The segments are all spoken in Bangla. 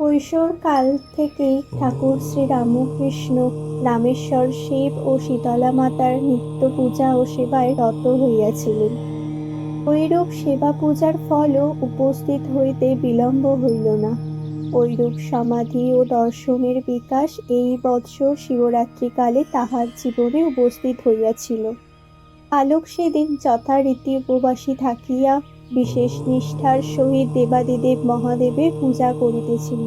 কৈশোরকাল থেকেই ঠাকুর শ্রী রামকৃষ্ণ রামেশ্বর শিব ও শীতলা মাতার নিত্য পূজা ও সেবায় রত হইয়াছিলেন। ঐরূপ সেবা পূজার ফলও উপস্থিত হইতে বিলম্ব হইল না। ঐরূপ সমাধি ও দর্শনের বিকাশ এই বৎসর শিবরাত্রিকালে তাহার জীবনে উপস্থিত হইয়াছিল। আলোক সেদিন যথারীতি উপবাসী থাকিয়া বিশেষ নিষ্ঠার সহিত দেবাদিদেব মহাদেবের পূজা করিতেছিল।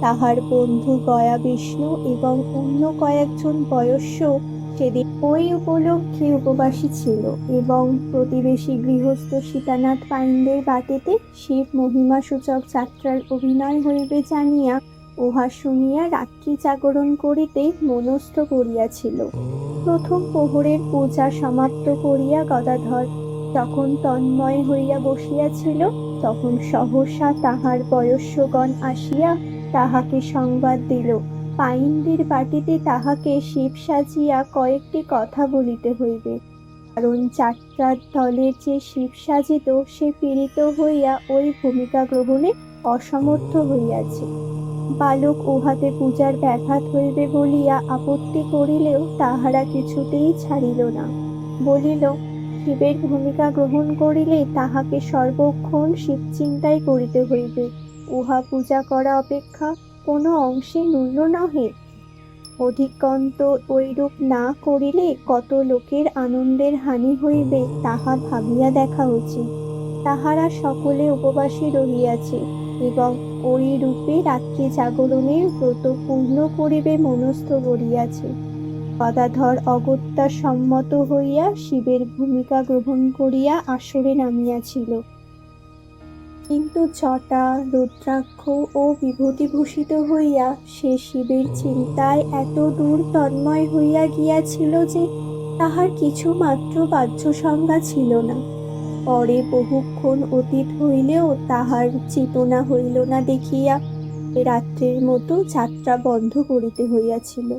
তাহার বন্ধু গয়া বিষ্ণু এবং অন্য কয়েকজন বয়স্য সেদিন ওই উপলক্ষে উপবাসী ছিল এবং প্রতিবেশী গৃহস্থ সীতানাথ পাণ্ডের বাটিতে শিব মহিমা সূচক যাত্রার অভিনয় হইবে জানিয়া উহা শুনিয়া রাত্রি জাগরণ করিতে মনস্থ করিয়াছিল। প্রথম প্রহরের পূজা সমাপ্ত করিয়া গদাধর যখন তন্ময় হইয়া বসিয়াছিল, তখন সহসা তাহার বয়স্যগণ আসিয়া তাহাকে সংবাদ দিল। পাইন্দির বাটিতে তাহাকে শিব সাজিয়া কয়েকটি কথা বলিতে হইবে। কারণ যাত্রার দলের যে শিব সাজিত, সে পীড়িত হইয়া ওই ভূমিকা গ্রহণে অসমর্থ হইয়াছে। বালক উহাতে পূজার ব্যাঘাত হইবে বলিয়া আপত্তি করিলেও তাহারা কিছুতেই ছাড়িল না। বলিল শিবের ভূমিকা গ্রহণ করিলে তাহাকে সর্বক্ষণ শিব চিন্তাই করিতে হইবে। উহা পূজা করা অপেক্ষা কোনো অংশে নূন্য নহে। অধিকন্ত ঐরূপ না করিলে কত লোকের আনন্দের হানি হইবে তাহা ভাবিয়া দেখা উচিত। তাহারা সকলে উপবাসী রহিয়াছে এবং ওই রূপে রাত্রি জাগরণের ব্রত পূর্ণ করিবে মনস্থ করিয়াছে। গদাধর অগত্যা সম্মত হইয়া শিবের ভূমিকা গ্রহণ করিয়া আসরে নামিয়াছিল। কিন্তু জটা রুদ্রাক্ষ ও বিভূতিভূষিত হইয়া সে শিবের চিন্তায় এত দূর তন্ময় হইয়া গিয়াছিল যে তাহার কিছু মাত্র বাহ্য সংজ্ঞা ছিল না। পরে বহুক্ষণ অতীত হইলেও তাহার চেতনা হইল না দেখিয়া রাত্রের মতো যাত্রা বন্ধ করিতে হইয়াছিল।